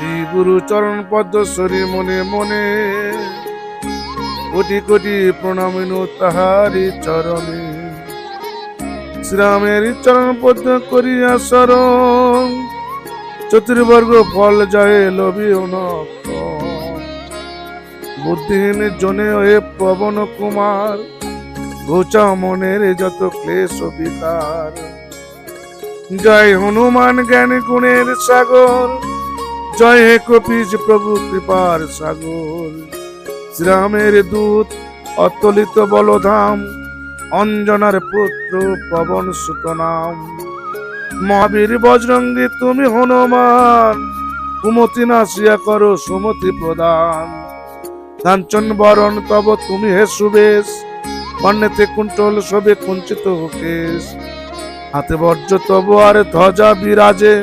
শ্রী গুরু চরণ পদ্মশ্বরী মনে মনে কোটি কোটি প্রণামিনু তাহারি চরণে। শ্রীরামের চরণ পদ্ম করিয়া শরণ, চতুর্বর্গ ফল যায় নক্ত বুদ্ধিহীন জনে হয়ে পবন কুমার ঘোচা মনের যত ক্লেশ বিকার। জয় হনুমান জ্ঞান গুণের সাগর জয় হে কপিজ প্রভু, কৃপার সাগর। শ্রীরামের দূত, অতলিত বলধাম, অঞ্জনার পুত্র পবন সুত নাম মহাবীর বজরঙ্গী, তুমি হনুমান, কুমতি নাসিয়া করো সুমতি প্রদান। কাঞ্চন বরণ, তব তুমি হে সুবেশ কর্ণেতে কুণ্ঠল সবে কুঞ্চিত কেশ হাতে বর্জ্য, তব আর ধ্বজা বিরাজে।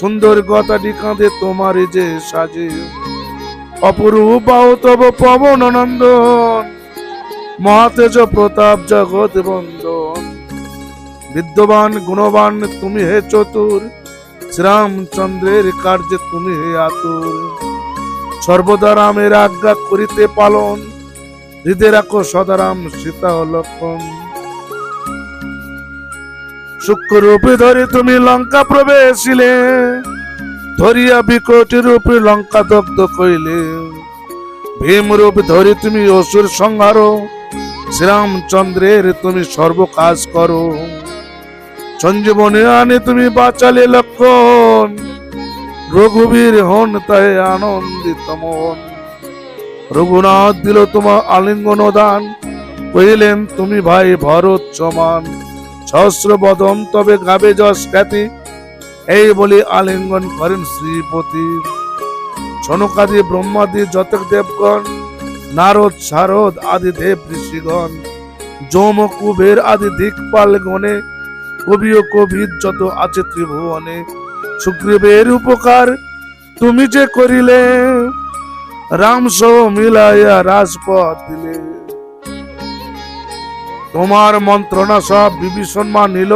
সুন্দর গতাটি কাঁধে তোমার যে সাজে। অপরূপ তব পবন নন্দন, মহাতেজ প্রতাপ জগৎ বন্দন বিদ্যবান, গুণবান, তুমি হে চতুর, শ্রীরামচন্দ্রের কার্যে তুমি হে আতুর। সর্বদা রামের আজ্ঞা করিতে পালন হৃদে রাখো সদারাম সীতা লক্ষণ সূক্ষ্ম রূপে ধরে তুমি লঙ্কা প্রবেশিলে, ধরিয়া বিকট রূপে লঙ্কা দগ্ধ কইলে ভীম রূপ ধরে তুমি অসুর সংহার, শ্রীরামচন্দ্রের তুমি সর্ব কাজ করো। সঞ্জীবনী আনে তুমি বাঁচালে লক্ষণ, রঘুবীর হন তাই আনন্দিত মন। রঘুনাথ দিল তোমার আলিঙ্গন দান, কহিলেন, তুমি ভাই ভরত সমান সহস্র বদন, তবে গাবে যশ খ্যাতি। এই বলি আলিঙ্গন করেন শ্রীপতি। সনকাদি ব্রহ্মাদি, যতক দেবগণ, নারদ শারদ আদি দেব ঋষিগণ, যম, কুবের আদি দিকপাল গণে কবি ও কবির যত আছে ত্রিভুবনে, সুগ্রীবের উপকার তুমি যে করিলে, রাম সহ মিলাইয়া রাজপথ দিলে। তোমার মন্ত্রণা সব বিভীষণ মানিল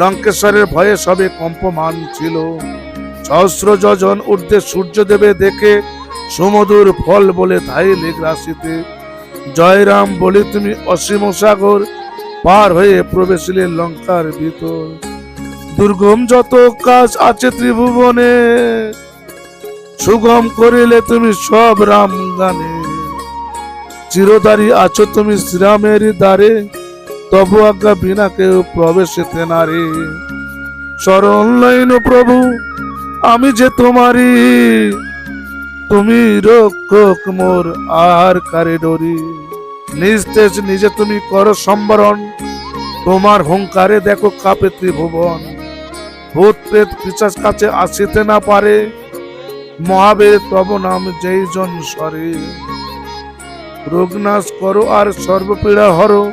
লঙ্কেশ্বরের ভয়ে সবে কম্পমান ছিল। সহস্র যোজন ঊর্ধ্বে সূর্য দেবে দেখে সুমধুর ফল বলে ধাইলে রাশিতে। জয়রাম বলে, তুমি অসীম সাগর পার হয়ে প্রবেশিলে লঙ্কার ভিতর। দুর্গম যত কাজ আছে ত্রিভুবনে, সুগম করিলে তুমি সব রাম গানে। চিরদারি আছো তুমি শ্রীরামের দ্বারে, তবু আজ্ঞা বিনা কেউ প্রবেশেতে নারে শরণ লাইন প্রভু, আমি যে তোমারই, তুমি রক্ষক মোর আর কারে ডরি। নিজ তেজ নিজে তুমি কর সম্বরণ, তোমার হুঙ্কারে দেখো কাপে ত্রিভুবন। ভূত প্রেত পিচাস কাছে আসিতে না পারে মহাবীর তব নাম যেই জন সরে। রোগনাশ করো আর সর্বপীড়া হরো।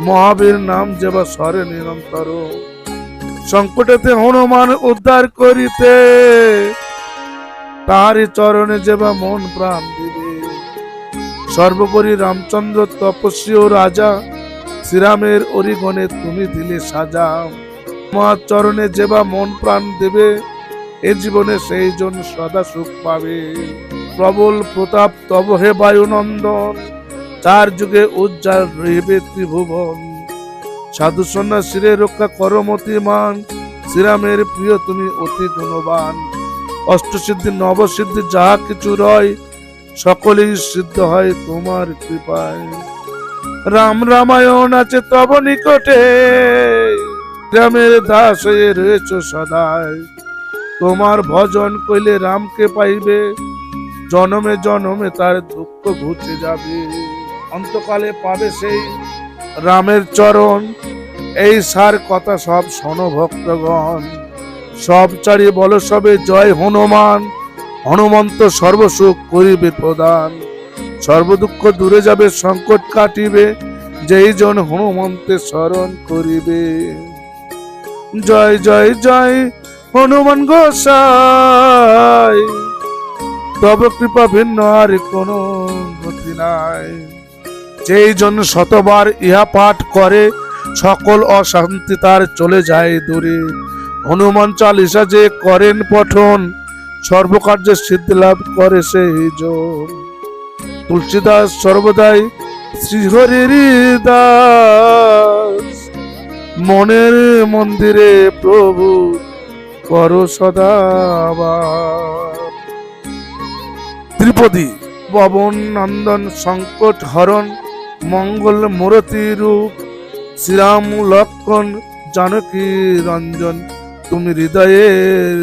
মহাবীর নাম যেবা সরে নিরন্তর। সংকটেতে হনুমান উদ্ধার করিতে। তাহারি চরণে যেবা মন প্রাণ দিবে। সর্বোপরি রামচন্দ্র তপস্বী ও রাজা, শ্রীরামের অরিগণে তুমি দিলে সাজা। মা চরণে যেবা মন প্রাণ দেবে। এ জীবনে সেই জন সদা সুখ পাবে। প্রবল প্রতাপ, তব হে বায়ুনন্দন। চার যুগে উজ্জ্বল রহিবে ত্রিভুবন। সাধু সন্ন্যাসীরে রক্ষা করমতি মান শ্রীরামের প্রিয়, তুমি অতি গুণবান। অষ্টসিদ্ধি, নবসিদ্ধি যাহা কিছু রয়, সকলেই সিদ্ধ হয় তোমার কৃপায়। রাম রামায়ণ আছে তব নিকটে। রামের দাস হয়ে রয়েছ সদায়। তোমার ভজন কইলে রামকে পাইবে। জনমে জনমে তার দুঃখ ঘুচে যাবে। অন্তকালে পাবে সেই রামের চরণ। এই সার কথা সব শোনো ভক্তগণ। সব চারি বল সবে, জয় হনুমান। হনুমন্ত সর্বসুখ করিবে প্রদান। সর্বদুঃখ দূরে যাবে, সংকট কাটিবে। যেই জন হনুমন্তে স্মরণ করিবে। জয় জয় জয় হনুমান গোসাই, তব কৃপা ভিন্ন আর কোনো গতি নাই। যেই জন্য শতবার ইহা পাঠ করে, সকল অশান্তি তার চলে যায় দূরে। হনুমান চালিসা যে করেন পঠন, সর্বকার্যে সিদ্ধি লাভ করে সেই জন। তুলসীদাস সর্বদাই শ্রীহরির দাস মনের মন্দিরে প্রভু কর সদা ত্রিপদী পবন নন্দন, সংকট, হরণ, মঙ্গল, মূরতি রূপ, শ্রীরাম, লক্ষণ, জানকী, রঞ্জন, তুমি হৃদয়ের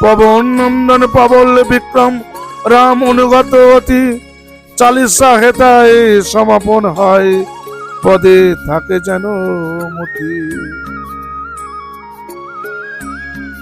পবন, নন্দন, পাবল, বিক্রম, রাম, অনুগত অতি, চালিসা হেতায় সমাপন হয়। পদে থাকে যেন মতি।